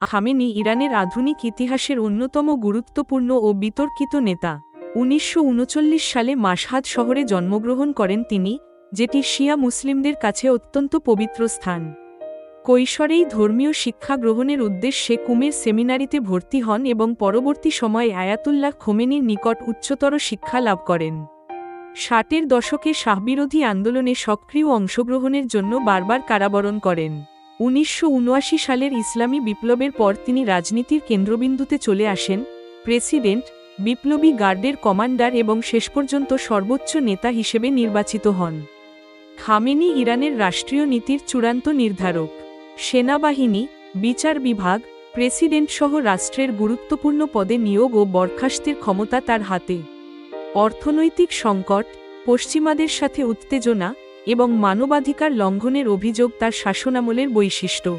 Khamenei ইরানের আধুনিক ইতিহাসের অন্যতম গুরুত্বপূর্ণ ও বিতর্কিত নেতা। উনিশশো উনচল্লিশ সালে মাসহাদ শহরে জন্মগ্রহণ করেন তিনি, যেটি শিয়া মুসলিমদের কাছে অত্যন্ত পবিত্র স্থান। কৈশোরেই ধর্মীয় শিক্ষা গ্রহণের উদ্দেশ্যে কুমের সেমিনারিতে ভর্তি হন এবং পরবর্তী সময়ে আয়াতুল্লাহ খোমেনির নিকট উচ্চতর শিক্ষা লাভ করেন। ষাটের দশকে শাহবিরোধী আন্দোলনে সক্রিয় অংশগ্রহণের জন্য বারবার কারাবরণ করেন। উনিশশো উনআশি সালের ইসলামী বিপ্লবের পর তিনি রাজনীতির কেন্দ্রবিন্দুতে চলে আসেন, প্রেসিডেন্ট, বিপ্লবী গার্ডের কমান্ডার এবং শেষ পর্যন্ত সর্বোচ্চ নেতা হিসেবে নির্বাচিত হন। খামেনি ইরানের রাষ্ট্রীয় নীতির চূড়ান্ত নির্ধারক। সেনাবাহিনী, বিচার বিভাগ, প্রেসিডেন্ট সহ রাষ্ট্রের গুরুত্বপূর্ণ পদে নিয়োগ ও বরখাস্তের ক্ষমতা তার হাতে। অর্থনৈতিক সংকট, পশ্চিমাদের সাথে উত্তেজনা এবং মানবাধিকার লঙ্ঘনের অভিযোগ তার শাসনামলের বৈশিষ্ট্য।